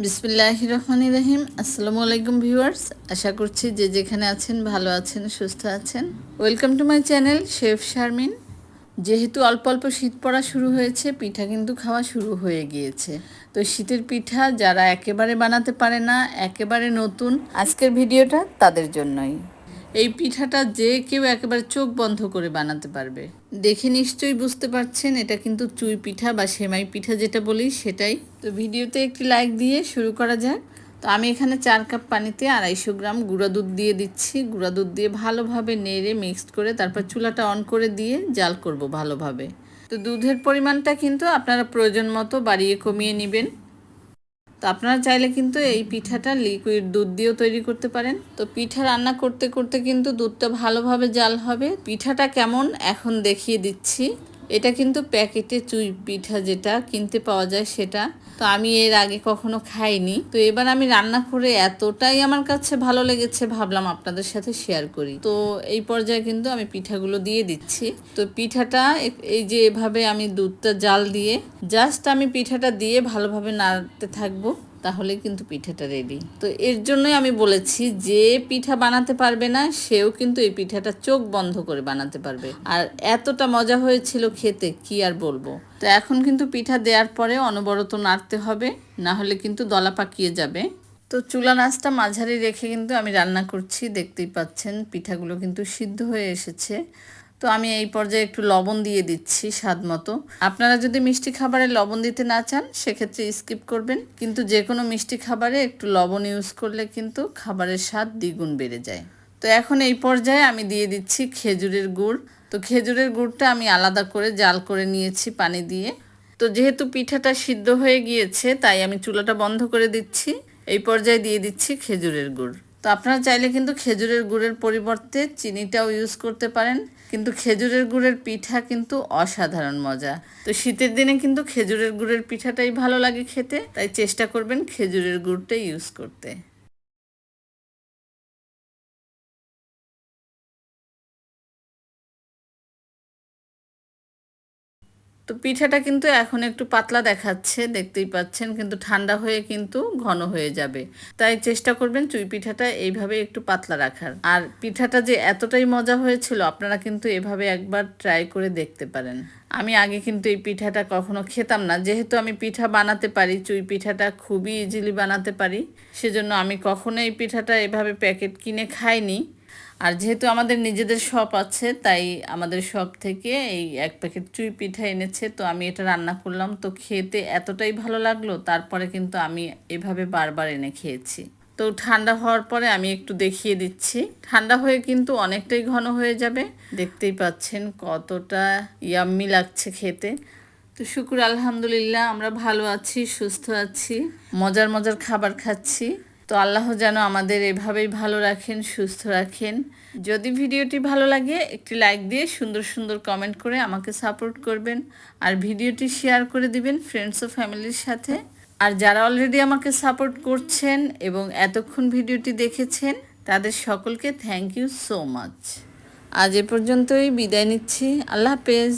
বিসমিল্লাহ রহমান রহিম। আসসালামু আলাইকুম ভিউয়ার্স। আশা করছি যে যেখানে আছেন, ভালো আছেন, সুস্থ আছেন। Welcome to my channel chef Sharmin. যেহেতু অল্প অল্প শীত পড়া শুরু হয়েছে, পিঠা কিন্তু খাওয়া শুরু হয়ে গিয়েছে। তো শীতের পিঠা যারা একেবারে বানাতে পারে না, একেবারে নতুন, আজকের ভিডিওটা তাদের জন্যই। এই পিঠাটা যে কেউ একেবারে চোখ বন্ধ করে বানাতে পারবে। দেখে নিশ্চয়ই বুঝতে পারছেন, এটা কিন্তু চুই পিঠা বা সেমাই পিঠা যেটা বলি সেটাই। তো ভিডিওতে একটি লাইক দিয়ে শুরু করা যাক। তো আমি এখানে চার কাপ পানিতে আড়াইশো গ্রাম গুঁড়া দুধ দিয়ে দিচ্ছি। গুঁড়া দুধ দিয়ে ভালোভাবে নেড়ে মিক্সড করে তারপর চুলাটা অন করে দিয়ে জাল করব ভালোভাবে। তো দুধের পরিমাণটা কিন্তু আপনারা প্রয়োজন মতো বাড়িয়ে কমিয়ে নেবেন। তো আপনারা চাইলে কিন্তু এই পিঠাটা লিকুইড দুধ দিয়েও তৈরি করতে পারেন। তো পিঠা রান্না করতে করতে কিন্তু দুধটা ভালোভাবে জাল হবে। পিঠাটা কেমন এখন দেখিয়ে দিচ্ছি। এটা কিন্তু প্যাকেটে চুই পিঠা যেটা কিনতে পাওয়া যায় সেটা। তো আমি এর আগে কখনো খাইনি। তো এবার আমি রান্না করে এতটাই আমার কাছে ভালো লেগেছে ভাবলাম আপনাদের সাথে শেয়ার করি। তো এই পর্যায়ে কিন্তু আমি পিঠাগুলো দিয়ে দিচ্ছি। তো পিঠাটা এই যে এভাবে আমি দুধটা জাল দিয়ে জাস্ট আমি পিঠাটা দিয়ে ভালোভাবে নাড়তে থাকব। তাহলে কিন্তু পিঠাটা রেডি তো এর জন্যই আমি বলেছি যে পিঠা বানাতে পারবে না, সেও কিন্তু এই পিঠাটা চোখ বন্ধ করে বানাতে পারবে। আর এতটা মজা হয়েছিল খেতে, কি আর বলব? তো এখন কিন্তু পিঠা দেওয়ার পরে অনবরত নাড়তে হবে, না হলে কিন্তু দলা পাকিয়ে যাবে। তো চুলা নাচটা মাঝারি রেখে কিন্তু আমি রান্না করছি, দেখতেই পাচ্ছেন পিঠাগুলো কিন্তু সিদ্ধ হয়ে এসেছে। তো আমি এই পর্যায়ে একটু লবণ দিয়ে দিচ্ছি স্বাদ মতো। আপনারা যদি মিষ্টি খাবারে লবণ দিতে না চান, সেক্ষেত্রে স্কিপ করবেন। কিন্তু যে কোনো মিষ্টি খাবারে একটু লবণ ইউজ করলে কিন্তু খাবারের স্বাদ দ্বিগুণ বেড়ে যায়। তো এখন এই পর্যায়ে আমি দিয়ে দিচ্ছি খেজুরের গুড়। তো খেজুরের গুড়টা আমি আলাদা করে জাল করে নিয়েছি পানি দিয়ে। তো যেহেতু পিঠাটা সিদ্ধ হয়ে গিয়েছে, তাই আমি চুলাটা বন্ধ করে দিচ্ছি। এই পর্যায়ে দিয়ে দিচ্ছি খেজুরের গুড়। তো আপনারা চাইলে কিন্তু খেজুরের গুড়ের পরিবর্তে চিনিটাও ইউজ করতে পারেন। কিন্তু খেজুরের গুড়ের পিঠা কিন্তু অসাধারণ মজা। তো শীতের দিনে কিন্তু খেজুরের গুড়ের পিঠাটাই ভালো লাগে খেতে, তাই চেষ্টা করবেন খেজুরের গুড়টাই ইউজ করতে। তো পিঠাটা কিন্তু এখন একটু পাতলা দেখাচ্ছে, দেখতেই পাচ্ছেন। কিন্তু ঠান্ডা হয়ে কিন্তু ঘন হয়ে যাবে। তাই চেষ্টা করবেন চুই পিঠাটা এইভাবে একটু পাতলা রাখার। আর পিঠাটা যে এতটাই মজা হয়েছিল, আপনারা কিন্তু এভাবে একবার ট্রাই করে দেখতে পারেন। আমি আগে কিন্তু এই পিঠাটা কখনো খেতাম না। যেহেতু আমি পিঠা বানাতে পারি, চুই পিঠাটা খুবই ইজিলি বানাতে পারি, সেজন্য আমি কখনো এই পিঠাটা এভাবে প্যাকেট কিনে খাইনি। আর যেহেতু আমাদের নিজেদের শপ আছে, তাই আমাদের শপ থেকে এই এক প্যাকেট চুই পিঠা এনেছে, তো আমি এটা রান্না করলাম। তো খেতে এতটাই ভালো লাগল, তারপরে কিন্তু আমি এভাবে বারবার এনে খেয়েছি। তো ঠান্ডা হওয়ার পরে আমি একটু দেখিয়ে দিচ্ছি। ঠান্ডা হয়ে কিন্তু অনেকটাই ঘন হয়ে যাবে। দেখতেই পাচ্ছেন কতটা ইয়াম্মি লাগছে খেতে। তো শুকুর আলহামদুলিল্লাহ, আমরা ভালো আছি, সুস্থ আছি, মজার মজার খাবার খাচ্ছি। তো আল্লাহ যেন আমাদের এভাবেই ভালো রাখেন, সুস্থ রাখেন। যদি ভিডিওটি ভালো লাগে, একটি লাইক দিয়ে সুন্দর সুন্দর কমেন্ট করে আমাকে সাপোর্ট করবেন। আর ভিডিওটি শেয়ার করে দিবেন ফ্রেন্ডস ও ফ্যামিলির সাথে। আর যারা অলরেডি আমাকে সাপোর্ট করছেন এবং এতক্ষণ ভিডিওটি দেখেছেন, তাদের সকলকে থ্যাংক ইউ সো মাচ আজ এ পর্যন্তই, বিদায় নিচ্ছি। আল্লাহ হাফেজ।